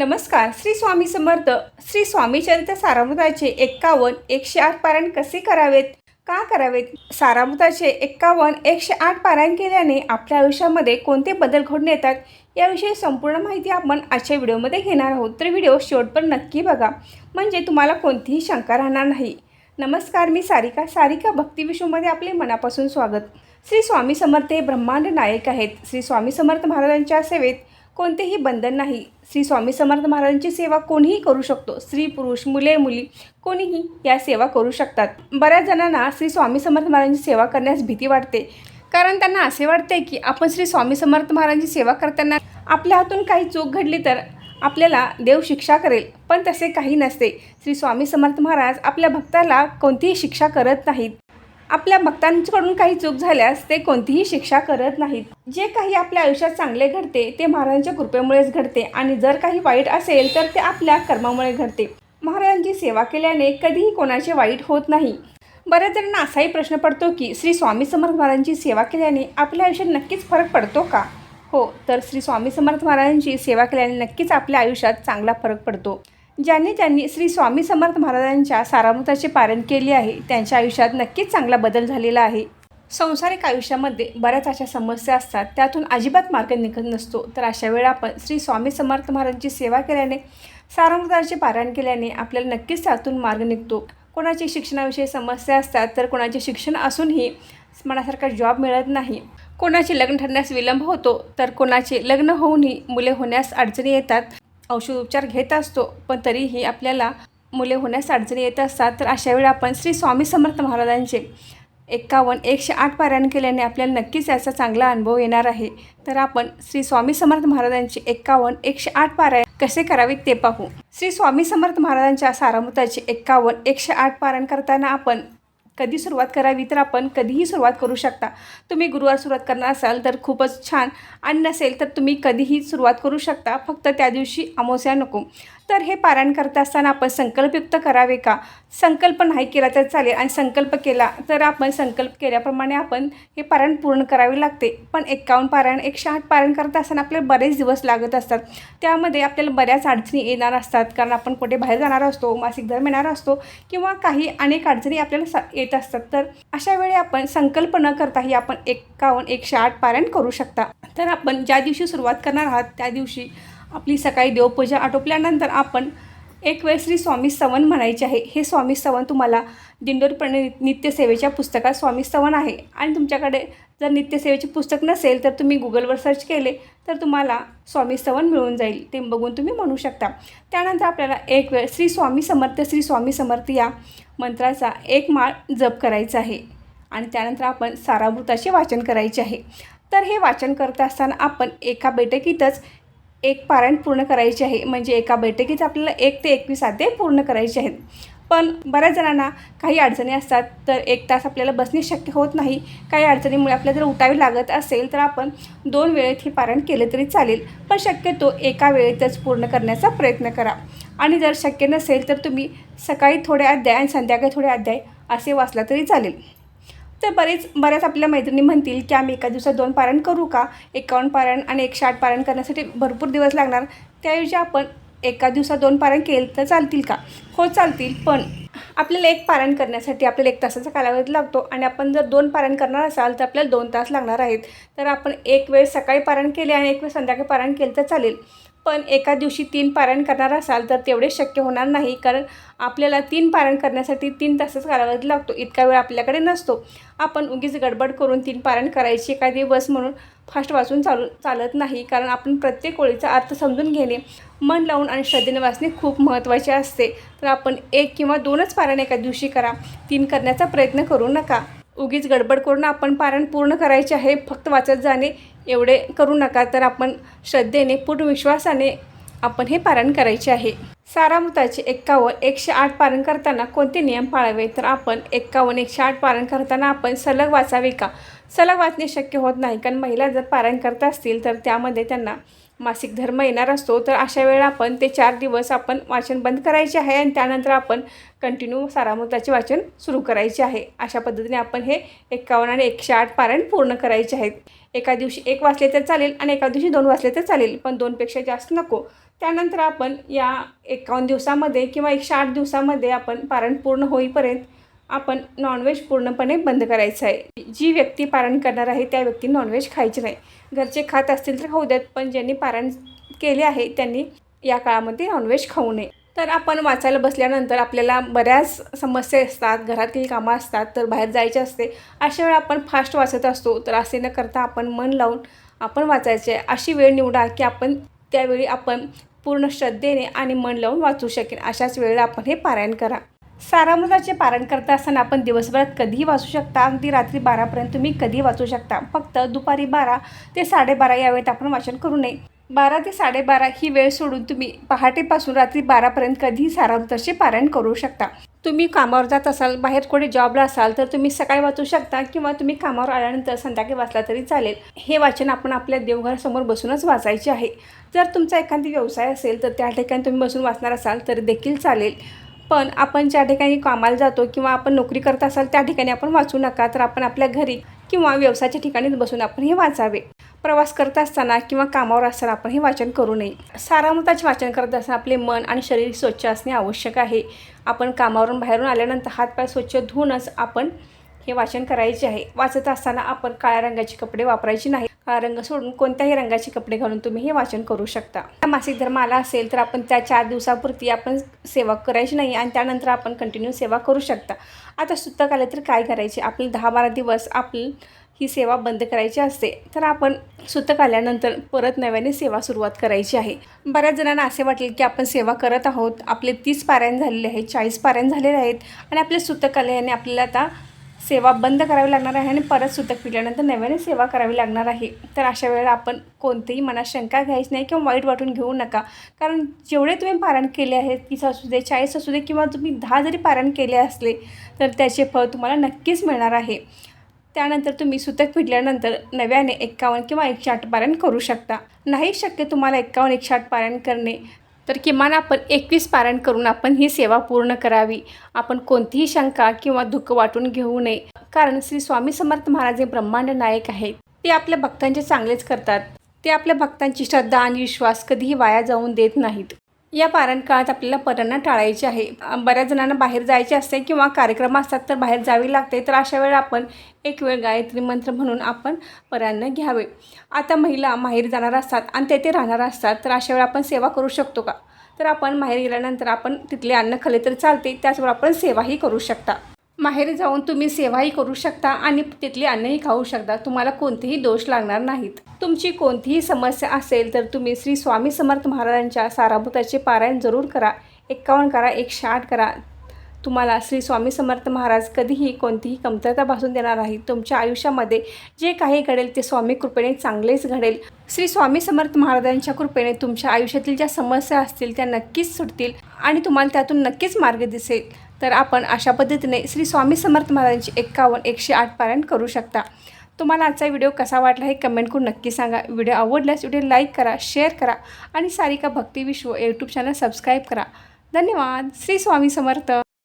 नमस्कार श्री स्वामी समर्थ. श्री स्वामीचरित्र सारामृताचे एक्कावन्न एकशे आठ पारायण कसे करावेत? का करावेत? सारामृताचे एक्कावन्न एकशे आठ पारायण केल्याने आपल्या आयुष्यामध्ये कोणते बदल घडून येतात? याविषयी संपूर्ण माहिती आपण आजच्या व्हिडिओमध्ये घेणार आहोत. तर व्हिडिओ शेवटपर नक्की बघा. म्हणजे तुम्हाला कोणतीही शंका राहणार नाही. नमस्कार मी सारिका. सारिका भक्ती विश्वमध्ये आपले मनापासून स्वागत. श्री स्वामी समर्थ हे ब्रह्मांड नायक आहेत. श्री स्वामी समर्थ महाराजांच्या सेवेत कोणतेही बंधन नाही. श्री स्वामी समर्थ महाराजांची सेवा कोणीही करू शकतो. स्त्री पुरुष मुले मुली कोणीही या सेवा करू शकतात. बऱ्याच जणांना श्री स्वामी समर्थ महाराजांची सेवा करण्यास भीती वाटते. कारण त्यांना असे वाटते की आपण श्री स्वामी समर्थ महाराजांची सेवा करताना आपल्या हातून काही चूक घडली तर आपल्याला देव शिक्षा करेल. पण तसे काही नसते. श्री स्वामी समर्थ महाराज आपल्या भक्ताला कोणतीही शिक्षा करत नाहीत. आपल्या भक्तांकडून काही चूक झाल्यास ते कोणतीही शिक्षा करत नाहीत. जे काही आपल्या आयुष्यात चांगले घडते ते महाराजांच्या कृपेमुळेच घडते आणि जर काही वाईट असेल तर ते आपल्या कर्मामुळे घडते. महाराजांची सेवा केल्याने कधीही कोणाचे वाईट होत नाही. बऱ्याच जणांना असाही प्रश्न पडतो की श्री स्वामी समर्थ महाराजांची सेवा केल्याने आपल्या आयुष्यात नक्कीच फरक पडतो का? हो तर श्री स्वामी समर्थ महाराजांची सेवा केल्याने नक्कीच आपल्या आयुष्यात चांगला फरक पडतो. ज्यांनी त्यांनी श्री स्वामी समर्थ महाराजांच्या सारामृताचे पारण केले आहे त्यांच्या आयुष्यात नक्कीच चांगला बदल झालेला आहे. संसारिक आयुष्यामध्ये बऱ्याच अशा समस्या असतात त्यातून अजिबात मार्ग निघत नसतो. तर अशा वेळा आपण श्री स्वामी समर्थ महाराजांची सेवा केल्याने सारामृताचे पारायण केल्याने आपल्याला नक्कीच त्यातून मार्ग निघतो. कोणाची शिक्षणाविषयी समस्या असतात तर कोणाचे शिक्षण असूनही मनासारखा जॉब मिळत नाही. कोणाचे लग्न ठरण्यास विलंब होतो तर कोणाचे लग्न होऊनही मुले होण्यास अडचणी येतात. औषधोपचार घेत असतो पण तरीही आपल्याला मुले होण्यास अडचणी येत असतात. तर अशा वेळी आपण श्री स्वामी समर्थ महाराजांचे एक्कावन्न एकशे आठ पारायण केल्याने आपल्याला नक्कीच याचा चांगला अनुभव येणार आहे. तर आपण श्री स्वामी समर्थ महाराजांचे एक्कावन्न एकशे आठ पारायण कसे करावे ते पाहू. श्री स्वामी समर्थ महाराजांच्या सारामृताचे एक्कावन्न एकशे आठ पारायण करताना आपण कधी सुरुवात करावी तर आपण कधीही सुरुवात करू शकता. तुम्ही गुरुवार सुरुवात करणार असाल तर खूपच छान. आणि नसेल तर तुम्ही कधीही सुरुवात करू शकता. फक्त त्या दिवशी अमावस्या नको. तर हे पारायण करत असताना आपण संकल्पयुक्त करावे का? संकल्प नाही केला तर चालेल. आणि संकल्प केला तर आपण संकल्प केल्याप्रमाणे आपण हे पारायण पूर्ण करावे लागते. पण एक्कावन्न पारायण एकशे आठ पारायण करत असताना आपल्याला बरेच दिवस लागत असतात. त्यामध्ये आपल्याला बऱ्याच अडचणी येणार असतात. कारण आपण कुठे बाहेर जाणार असतो मासिक धर्म येणार असतो किंवा काही अनेक अडचणी आपल्याला सा येत असतात. तर अशा वेळी आपण संकल्प न करताही आपण एक्कावन्न एकशे आठ पारायण करू शकता. तर आपण ज्या दिवशी सुरुवात करणार आहात त्या दिवशी आपली सकाळी देवपूजा आटोपल्यानंतर आपण एक वेळ श्री स्वामी स्तवन म्हणायचे आहे. हे स्वामी स्तवन तुम्हाला दिंडोरपणे नित्यसेवेच्या पुस्तकात स्वामी स्तवन आहे. आणि तुमच्याकडे जर नित्यसेवेचे पुस्तक नसेल तर तुम्ही गुगलवर सर्च केले तर तुम्हाला स्वामी स्तवन मिळून जाईल. ते बघून तुम्ही म्हणू शकता. त्यानंतर आपल्याला एक वेळ श्री स्वामी समर्थ श्री स्वामी समर्थ या मंत्राचा एक माळ जप करायचा आहे. आणि त्यानंतर आपण साराभूताचे वाचन करायचे आहे. तर हे वाचन करत असताना आपण एका बैठकीतच एक पारायण पूर्ण करायचे आहे. म्हणजे एका बैठकीत आपल्याला एक ते एकवीस अध्याय पूर्ण करायचे आहेत. पण बऱ्याच जणांना काही अडचणी असतात तर एक तास आपल्याला बसणे शक्य होत नाही. काही अडचणीमुळे आपल्याला जर उठावी लागत असेल तर आपण दोन वेळेत हे पारायण केले तरी चालेल. पण शक्यतो एका वेळेतच पूर्ण करण्याचा प्रयत्न करा. आणि जर शक्य नसेल तर तुम्ही सकाळी थोडे अध्याय आणि संध्याकाळी थोडे अध्याय असे वाचला तरी चालेल. तर बरेच बऱ्याच आपल्या मैत्रिणी म्हणतील की आम्ही एका दिवसात दोन पारायण करू का? एकावन्न पारायण आणि एकशे आठ पारायण करण्यासाठी भरपूर दिवस लागणार. त्याऐवजी आपण एका दिवसात दोन पारायण केलं तर चालतील का? हो चालतील पण आपल्याला एक पारायण करण्यासाठी आपल्याला एक तासाचा कालावधी लागतो आणि आपण जर दोन पारायण करणार असाल तर आपल्याला दोन तास लागणार आहेत. तर आपण एक वेळ सकाळी पारायण केले आणि एक वेळ संध्याकाळी पारायण केलं तर चालेल. पण एका दिवशी तीन पारायण करणार असाल तर तेवढे शक्य होणार नाही कारण आपल्याला तीन पारायण करण्यासाठी तीन तासच कालावधी लागतो. इतका वेळ आपल्याकडे नसतो. आपण उगीच गडबड करून तीन पारायण करायची एका दिवस म्हणून फास्ट वाचून चालू चालत नाही कारण आपण प्रत्येक ओळीचा अर्थ समजून घेणे मन लावून आणि श्रद्धेने वाचणे खूप महत्त्वाचे असते. तर आपण एक किंवा दोनच पारायण एका दिवशी करा. तीन करण्याचा प्रयत्न करू नका. उगीच गडबड करून आपण पारायण पूर्ण करायचे आहे फक्त वाचत जाणे एवढे करू नका तर आपण श्रद्धेने पूर्ण विश्वासाने आपण हे पारायण करायचे आहे. सारामृताचे एक्कावन्न एकशे आठ पारण करताना कोणते नियम पाळावे? तर आपण एक्कावन्न एकशे आठ पारण करताना आपण सलग वाचावे का? सलग वाचणे शक्य होत नाही कारण महिला जर पारायण करत असतील तर त्यामध्ये त्यांना मासिक धर्म येणार असतो तर अशा वेळेला आपण ते चार दिवस आपण वाचन बंद करायचे आहे आणि त्यानंतर आपण कंटिन्यू सारामृताचे वाचन सुरू करायचे आहे. अशा पद्धतीने आपण हे एकावन्न आणि एकशे आठ पारायण पूर्ण करायचे आहेत. एका दिवशी एक वाचले तर चालेल आणि एका दिवशी दोन वाचले तर चालेल पण दोनपेक्षा जास्त नको. त्यानंतर आपण या एकावन्न दिवसामध्ये किंवा एकशे आठ दिवसामध्ये आपण पारायण पूर्ण होईपर्यंत आपण नॉनव्हेज पूर्णपणे बंद करायचं आहे. जी व्यक्ती पारायण करणार आहे त्या व्यक्ती नॉनव्हेज खायचे नाही. घरचे खात असतील तर खाऊ द्यात पण ज्यांनी पारायण केले आहे त्यांनी या काळामध्ये नॉनव्हेज खाऊ नये. तर आपण वाचायला बसल्यानंतर आपल्याला बऱ्याच समस्या असतात घरातील कामं असतात तर बाहेर जायचे असते अशा वेळा आपण फास्ट वाचत असतो. तर असे न करता आपण मन लावून आपण वाचायचे. अशी वेळ निवडा की आपण त्यावेळी आपण पूर्ण श्रद्धेने आणि मन लावून वाचू शकेन. अशाच वेळेला आपण हे पारायण करा. सारामृताचे पारण करता असताना आपण दिवसभरात कधीही वाचू शकता. अगदी रात्री बारापर्यंत तुम्ही कधीही वाचू शकता. फक्त दुपारी बारा ते साडेबारा या वेळेत आपण वाचन करू नये. बारा ते साडेबारा ही वेळ सोडून तुम्ही पहाटेपासून रात्री बारापर्यंत कधीही सारामृताचे पारायण करू शकता. तुम्ही कामावर जात असाल बाहेर कोणी जॉबला असाल तर तुम्ही सकाळी वाचू शकता किंवा तुम्ही कामावर आल्यानंतर संध्याकाळी वाचला तरी चालेल. हे वाचन आपण आपल्या देवघरासमोर बसूनच वाचायचे आहे. जर तुमचा एखादी व्यवसाय असेल तर त्या ठिकाणी तुम्ही बसून वाचणार असाल तर देखील चालेल. पण आपण ज्या ठिकाणी कामाला जातो किंवा आपण नोकरी करत असाल त्या ठिकाणी आपण वाचू नका. तर आपण आपल्या घरी किंवा व्यवसायाच्या ठिकाणी बसून आपण हे वाचावे. प्रवास करत असताना किंवा कामावर असताना आपण हे वाचन करू नये. सारामताचे वाचन करत असताना आपले मन आणि शरीर स्वच्छ असणे आवश्यक आहे. आपण कामावरून बाहेरून आल्यानंतर हातपाय स्वच्छ धुवूनच आपण हे वाचन करायचे आहे. वाचत असताना आपण काळ्या रंगाचे कपडे वापरायचे नाही. हा रंग सोडून कोणत्याही रंगाचे कपडे घालून तुम्ही हे वाचन करू शकता. मासिक धर्म आला असेल तर आपण त्या चार दिवसापुरती आपण सेवा करायची नाही आणि त्यानंतर आपण कंटिन्यू सेवा करू शकता. आता सुतक आले तर काय करायचे? आपले दहा बारा दिवस आपली ही सेवा बंद करायची असते. तर आपण सुतक आल्यानंतर परत नव्याने सेवा सुरुवात करायची आहे. बऱ्याच जणांना असे वाटेल की आपण सेवा करत आहोत. आपले तीस पारायण झालेले आहेत चाळीस पारायण झालेले आहेत आणि आपले सुतक आल्याने आपल्याला आता सेवा बंद करावी लागणार आहे आणि परत सुतक पिल्यानंतर नव्याने सेवा करावी लागणार आहे. तर अशा वेळेला आपण कोणतेही मनात शंका घ्यायची नाही किंवा वाईट वाटून घेऊ नका. कारण जेवढे तुम्ही पारायण केले आहेत तीस असू दे चाळीस असू दे किंवा तुम्ही दहा जरी पारायण केले असले तर त्याचे फळ तुम्हाला नक्कीच मिळणार आहे. त्यानंतर तुम्ही सुतक पिटल्यानंतर नव्याने एक्कावन्न किंवा एकशे आठ पारायण करू शकता. नाही शक्य तुम्हाला एक्कावन्न एकशे आठ पारायण करणे तर किमान आपण एकवीस पारायण करून आपण ही सेवा पूर्ण करावी. आपण कोणतीही शंका किंवा दुःख वाटून घेऊ नये. कारण श्री स्वामी समर्थ महाराज हे ब्रह्मांड नायक आहेत. ते आपल्या भक्तांचे चांगलेच करतात. ते आपल्या भक्तांची श्रद्धा आणि विश्वास कधीही वाया जाऊन देत नाहीत. या पारण काळात आपल्याला परांना टाळायचे आहे. बऱ्याच जणांना बाहेर जायचे असते किंवा कार्यक्रम असतात तर बाहेर जावे लागते. तर अशा वेळेला आपण एक वेळ गायत्री मंत्र म्हणून आपण परांना घ्यावे. आता महिला माहेर जाणार असतात आणि तेथे राहणार असतात. तर अशा वेळेला आपण सेवा करू शकतो का? तर आपण माहेर गेल्यानंतर आपण तिथले अन्न खाल्ले तर चालते. त्याचबरोबर आपण सेवाही करू शकता. माहेरी जाऊन तुम्ही सेवाही करू शकता आणि तिथले अन्नही खाऊ शकता. तुम्हाला कोणतेही दोष लागणार नाहीत. तुमची कोणतीही समस्या असेल तर तुम्ही श्री स्वामी समर्थ महाराजांच्या साराभूताचे पारायण जरूर करा. एक्कावन्न करा एकशे आठ करा. तुम्हाला श्री स्वामी समर्थ महाराज कधीही कोणतीही कमतरता भासून देणार नाही तुमच्या आयुष्यामध्ये जे काही घडेल ते स्वामी कृपेने चांगलेच घडेल. श्री स्वामी समर्थ महाराजांच्या कृपेने तुमच्या आयुष्यातील ज्या समस्या असतील त्या नक्कीच सुटतील आणि तुम्हाला त्यातून नक्कीच मार्ग दिसेल. तर आपण अशा पद्धतीने श्री स्वामी समर्थ महाराजांची एक्कावन्न एकशे आठ पारायण करू शकता. तुम्हाला आजचा व्हिडिओ कसा वाटला हे कमेंट करून नक्की सांगा. व्हिडिओ आवडल्यास व्हिडिओ लाईक करा शेअर करा आणि सारिका भक्ती विश्व यूट्यूब चॅनल सबस्क्राईब करा. धन्यवाद. श्री स्वामी समर्थ.